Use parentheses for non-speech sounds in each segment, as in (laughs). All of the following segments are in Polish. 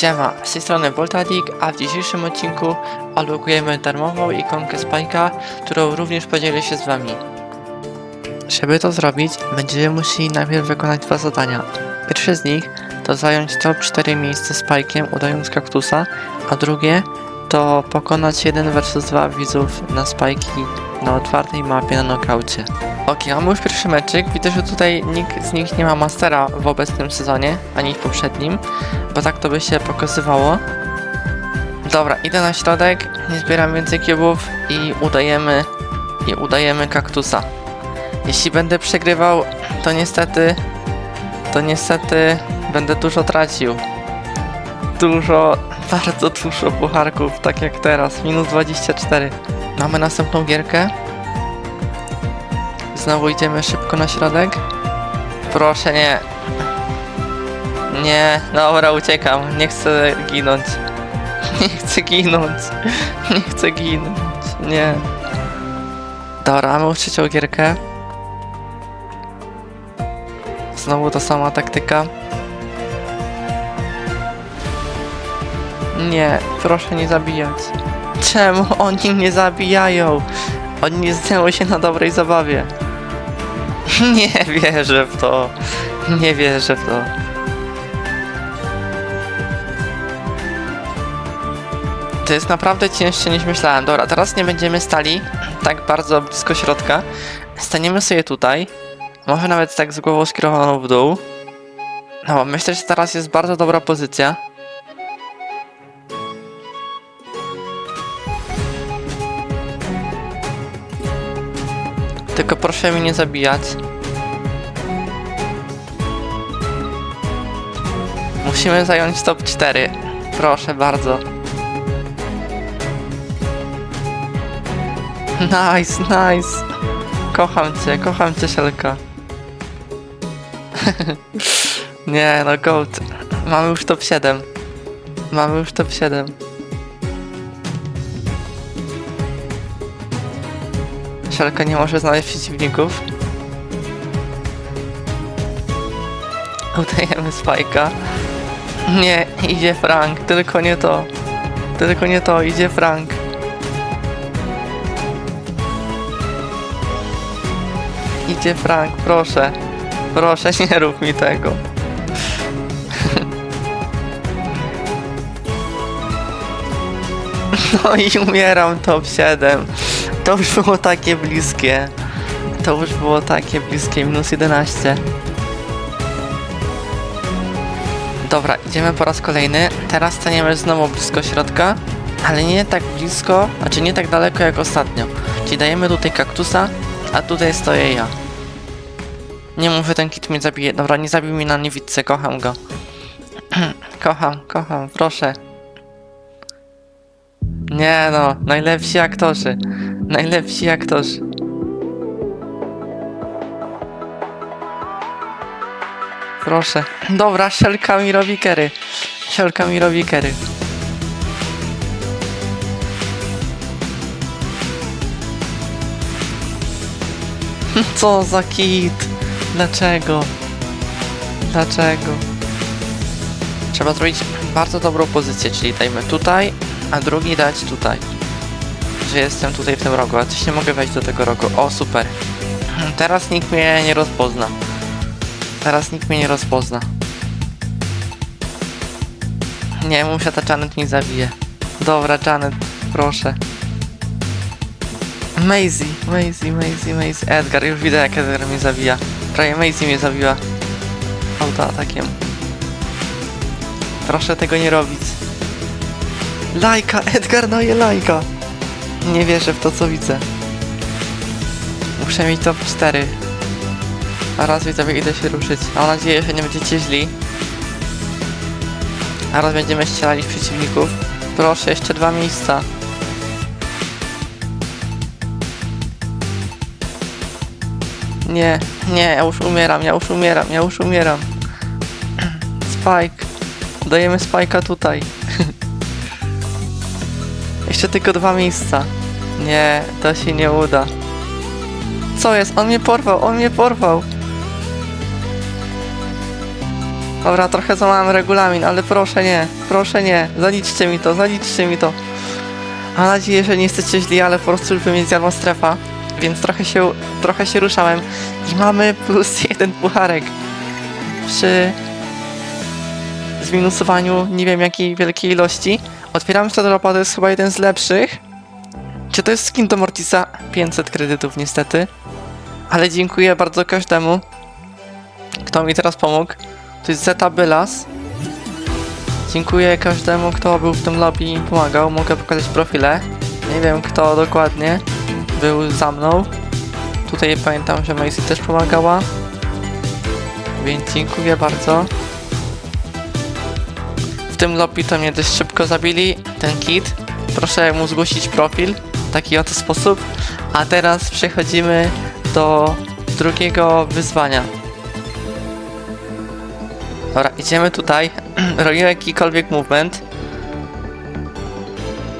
Siema, z tej strony Voltadik, a w dzisiejszym odcinku odblokujemy darmową ikonkę Spike'a, którą również podzielę się z wami. Żeby to zrobić, będziemy musieli najpierw wykonać dwa zadania. Pierwsze z nich to zająć top 4 miejsce Spike'iem udając kaktusa, a drugie to pokonać 1 vs 2 widzów na Spike'i na otwartej mapie na nokaucie. Ok, mamy już pierwszy meczyk. Widzę, że tutaj nikt z nich nie ma mastera w obecnym sezonie, ani w poprzednim, bo tak to by się pokazywało. Dobra, idę na środek, nie zbieram więcej cubów i udajemy, i udajemy kaktusa. Jeśli będę przegrywał, to niestety, to niestety będę dużo tracił. Dużo, bardzo dużo pucharków, tak jak teraz, minus 24. Mamy następną gierkę. Znowu idziemy szybko na środek. Proszę nie. Nie, dobra, uciekam. Nie chcę ginąć. (laughs) Nie chcę ginąć. (laughs) Nie chcę ginąć. Nie. Dobra, mamy trzecią gierkę. Znowu ta sama taktyka. Nie, proszę nie zabijać. Czemu oni mnie zabijają? Oni nie znają się na dobrej zabawie. (laughs) Nie wierzę w to. Nie wierzę w to. To jest naprawdę cięższe niż myślałem. Dobra, teraz nie będziemy stali tak bardzo blisko środka. Staniemy sobie tutaj. Może nawet tak z głową skierowaną w dół. No, myślę, że teraz jest bardzo dobra pozycja. Tylko proszę mnie nie zabijać. Musimy zająć top 4. Proszę bardzo. (laughs) Nice, nice. Kocham cię, kocham cię, Szelka. (laughs) nie, no gold. Mamy już top 7. Mamy już top 7. Szelka nie może znaleźć przeciwników. Udajemy spajka. Nie, idzie Frank, tylko nie to. Tylko nie to, idzie Frank. Idzie Frank, proszę. Proszę, (laughs) nie rób mi tego. (laughs) No i umieram top 7. To już było takie bliskie. To już było takie bliskie, minus 11. Dobra, idziemy po raz kolejny. Teraz staniemy znowu blisko środka, ale nie tak blisko, znaczy nie tak daleko jak ostatnio. Czyli dajemy tutaj kaktusa, a tutaj stoję ja. Nie mów, że ten kit mnie zabije. Dobra, nie zabił mnie na niewidce, kocham go. (clears throat) kocham, kocham, proszę. Nie no, najlepsi aktorzy. Najlepsi aktorzy. Proszę. Dobra, szelka mi robi kery. Szelka mi robi kery. (laughs) Co za kit? Dlaczego? Dlaczego? Trzeba zrobić bardzo dobrą pozycję, czyli dajmy tutaj, a drugi dać tutaj. Że jestem tutaj w tym rogu, a coś nie mogę wejść do tego rogu. O, super. (clears throat) Teraz nikt mnie nie rozpozna. Teraz nikt mnie nie rozpozna. Nie, muszę ta Janet nie zabije. Dobra, Janet, proszę. Maisie, Maisie, Maisie, Maisie. Edgar, już widzę jak Edgar mnie zabija. Prawie Maisie mnie zabiła. Autoatakiem. Proszę tego nie robić. Lajka, Edgar daje lajka. Nie wierzę w to co widzę. Muszę mieć top 4. A raz widzowie idę się ruszyć. Mam nadzieję, że nie będziecie źli. A raz będziemy strzelali w przeciwników. Proszę, jeszcze dwa miejsca. Nie, nie, ja już umieram, ja już umieram, ja już umieram. (clears throat) Spike. Dajemy Spike'a tutaj. (laughs) Jeszcze tylko dwa miejsca. Nie, to się nie uda. Co jest? On mnie porwał, on mnie porwał. Dobra, trochę złamałem regulamin, ale proszę nie, proszę nie, zaliczcie mi to, zaliczcie mi to. Mam nadzieję, że nie jesteście źli, ale po prostu by mnie zjadła strefa, więc trochę się, trochę się ruszałem. I mamy plus (laughs) jeden pucharek przy zminusowaniu nie wiem jakiej wielkiej ilości. Otwieramy Shadow Dropa, to jest chyba jeden z lepszych. Czy to jest skin do Mortisa? 500 kredytów niestety. Ale dziękuję bardzo każdemu, kto mi teraz pomógł. To jest Zeta Bylas. Dziękuję każdemu, kto był w tym lobby i pomagał. Mogę pokazać profile. Nie wiem kto dokładnie był za mną. Tutaj pamiętam, że Macy też pomagała. Więc dziękuję bardzo. W tym lobby to mnie dość szybko zabili, ten kit. Proszę mu zgłosić profil taki oto sposób. A teraz przechodzimy do drugiego wyzwania. Dobra, idziemy tutaj. (clears throat) Robimy jakikolwiek movement.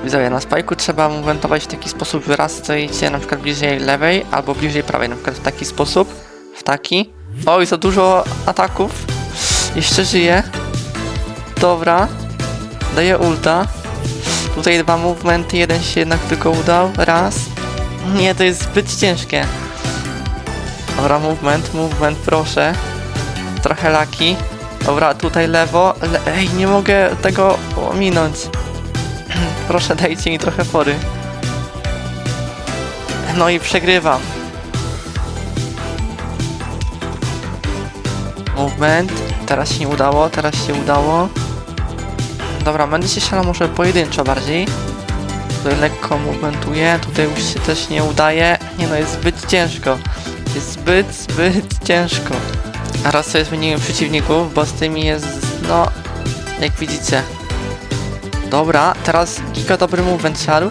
Widzowie, na spajku trzeba movementować w taki sposób, że raz stoicie na przykład bliżej lewej albo bliżej prawej, na przykład w taki sposób, w taki. Oj, za dużo ataków. Jeszcze żyje. Dobra. Daję ulta. Tutaj dwa movementy, jeden się jednak tylko udał. Raz. Nie, to jest zbyt ciężkie. Dobra, movement, movement, proszę. Trochę laki. Dobra, tutaj lewo. Le Ej, nie mogę tego ominąć. (clears throat) proszę, dajcie mi trochę fory. No i przegrywam. Movement. Teraz się udało, teraz się udało. Dobra, będę się strzelał może pojedynczo bardziej. Tutaj lekko movementuję, tutaj już się też nie udaje. Nie no, jest zbyt ciężko. Jest zbyt, zbyt ciężko. A raz sobie zmieniłem przeciwników, bo z tymi jest, no, jak widzicie. Dobra, teraz giga dobry movement siadł.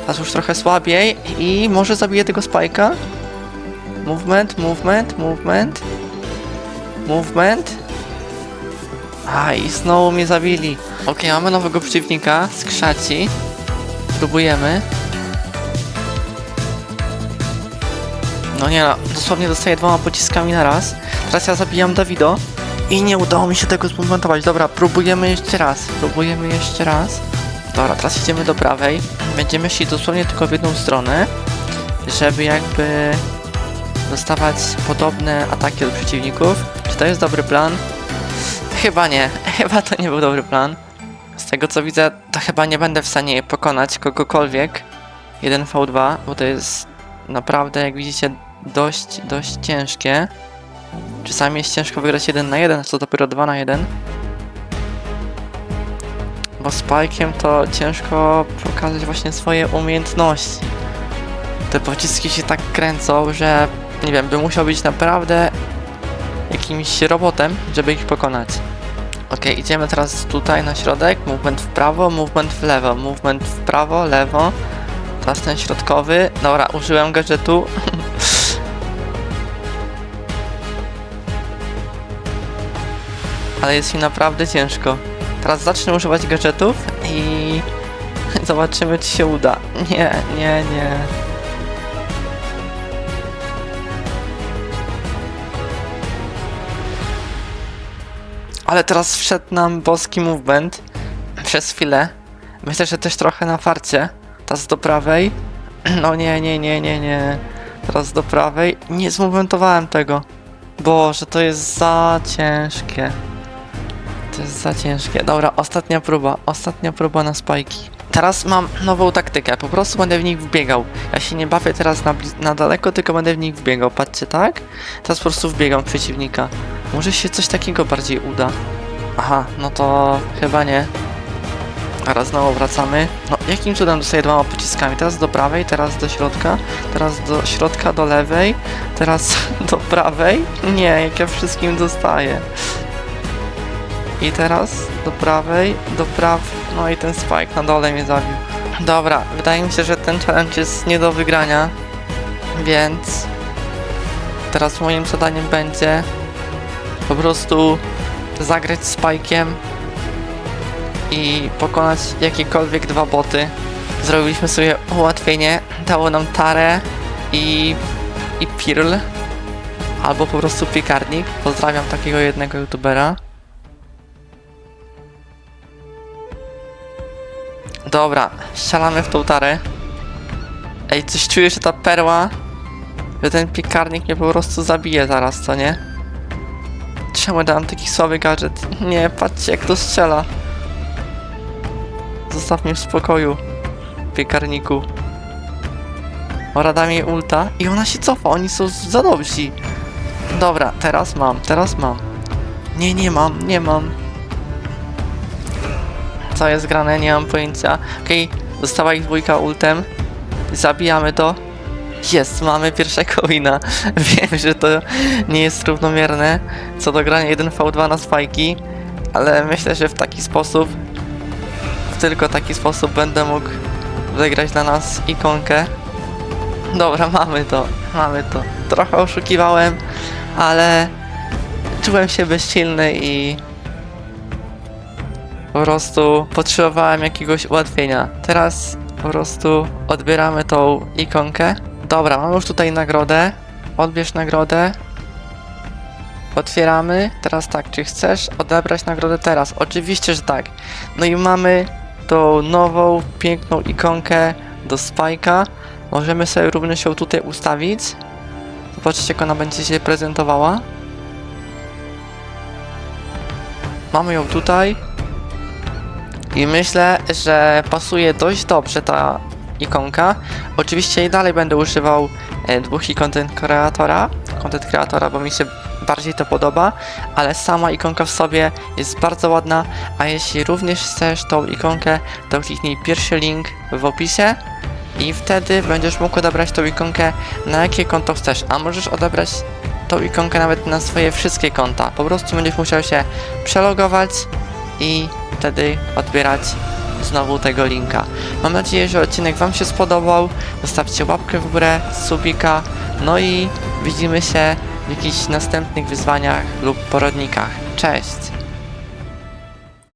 Teraz już trochę słabiej i może zabiję tego spajka. Movement, movement, movement. Movement. A i znowu mnie zabili. Okej, mamy nowego przeciwnika z. Próbujemy. No nie no, dosłownie dostaję dwoma pociskami na raz. Teraz ja zabijam Dawido. I nie udało mi się tego zmontować. Dobra, próbujemy jeszcze raz. Próbujemy jeszcze raz. Dobra, teraz idziemy do prawej. Będziemy szli dosłownie tylko w jedną stronę, żeby jakby dostawać podobne ataki od przeciwników. Czy to jest dobry plan? Chyba nie. (laughs) Chyba to nie był dobry plan. Tego co widzę, to chyba nie będę w stanie pokonać kogokolwiek. 1v2, bo to jest naprawdę, jak widzicie, dość, dość ciężkie. Czasami jest ciężko wygrać 1 na 1, co dopiero 2 na 1. Bo z to ciężko pokazać właśnie swoje umiejętności. Te pociski się tak kręcą, że nie wiem, by musiał być naprawdę jakimś robotem, żeby ich pokonać. Ok, idziemy teraz tutaj na środek, movement w prawo, movement w lewo, movement w prawo, lewo. Teraz ten środkowy. Dobra, użyłem gadżetu. (laughs) Ale jest mi naprawdę ciężko. Teraz zacznę używać gadżetów i (laughs) zobaczymy czy się uda. Nie, nie, nie. Ale teraz wszedł nam boski movement przez chwilę. Myślę, że też trochę na farcie. Teraz do prawej. (clears throat) No nie, nie, nie, nie, nie. Teraz do prawej. Nie zmomentowałem tego. Boże, to jest za ciężkie. To jest za ciężkie. Dobra, ostatnia próba. Ostatnia próba na spajki. Teraz mam nową taktykę. Po prostu będę w nich wbiegał. Ja się nie bawię teraz na, na daleko, tylko będę w nich wbiegał. Patrzcie, tak? Teraz po prostu wbiegam przeciwnika. Może się coś takiego bardziej uda. Aha, no to chyba nie. Teraz znowu wracamy. No, jakim cudem dostaję dwoma pociskami? Teraz do prawej, teraz do środka, teraz do środka, do lewej, teraz (laughs) do prawej. Nie, jak ja wszystkim dostaję. I teraz do prawej, do praw... No i ten spike na dole mnie zabił. Dobra, wydaje mi się, że ten challenge jest nie do wygrania. Więc... Teraz moim zadaniem będzie po prostu zagrać Spike'iem i pokonać jakiekolwiek dwa boty. Zrobiliśmy sobie ułatwienie, dało nam Tarę i, i Pirl, albo po prostu piekarnik. Pozdrawiam takiego jednego youtubera. Dobra, strzelamy w tą tarę. Ej, coś czuję, że ta perła, że ten piekarnik mnie po prostu zabije zaraz, co nie? Czemu dam taki słaby gadżet? (laughs) Nie, patrzcie jak to strzela. Zostaw mnie w spokoju, piekarniku. Ora da mi ulta i ona się cofa, oni są za dobrzy. Dobra, teraz mam, teraz mam. Nie, nie mam, nie mam. Co jest grane, nie mam pojęcia. Okej, została ich dwójka ultem. Zabijamy to. Jest, mamy pierwszego wina. (laughs) Wiem, że to nie jest równomierne co do grania 1v2 na spajki, ale myślę, że w taki sposób, w tylko taki sposób będę mógł wygrać dla nas ikonkę. Dobra, (laughs) mamy to, mamy to. Trochę oszukiwałem, ale czułem się bezsilny i po prostu potrzebowałem jakiegoś ułatwienia. Teraz po prostu odbieramy tą ikonkę. Dobra, mamy już tutaj nagrodę. Odbierz nagrodę. Otwieramy. Teraz tak, czy chcesz odebrać nagrodę teraz? Oczywiście, że tak. No i mamy tą nową, piękną ikonkę do Spajka. Możemy sobie również ją tutaj ustawić. Zobaczcie, jak ona będzie się prezentowała. Mamy ją tutaj. I myślę, że pasuje dość dobrze ta ikonka. Oczywiście i dalej będę używał e, dwóch ikon kreatora, content kreatora, bo mi się bardziej to podoba, ale sama ikonka w sobie jest bardzo ładna, a jeśli również chcesz tą ikonkę, to kliknij pierwszy link w opisie i wtedy będziesz mógł odebrać tą ikonkę na jakie konto chcesz, a możesz odebrać tą ikonkę nawet na swoje wszystkie konta. Po prostu będziesz musiał się przelogować i wtedy odbierać znowu tego linka. Mam nadzieję, że odcinek Wam się spodobał. Zostawcie łapkę w górę, subika, no i widzimy się w jakichś następnych wyzwaniach lub poradnikach. Cześć!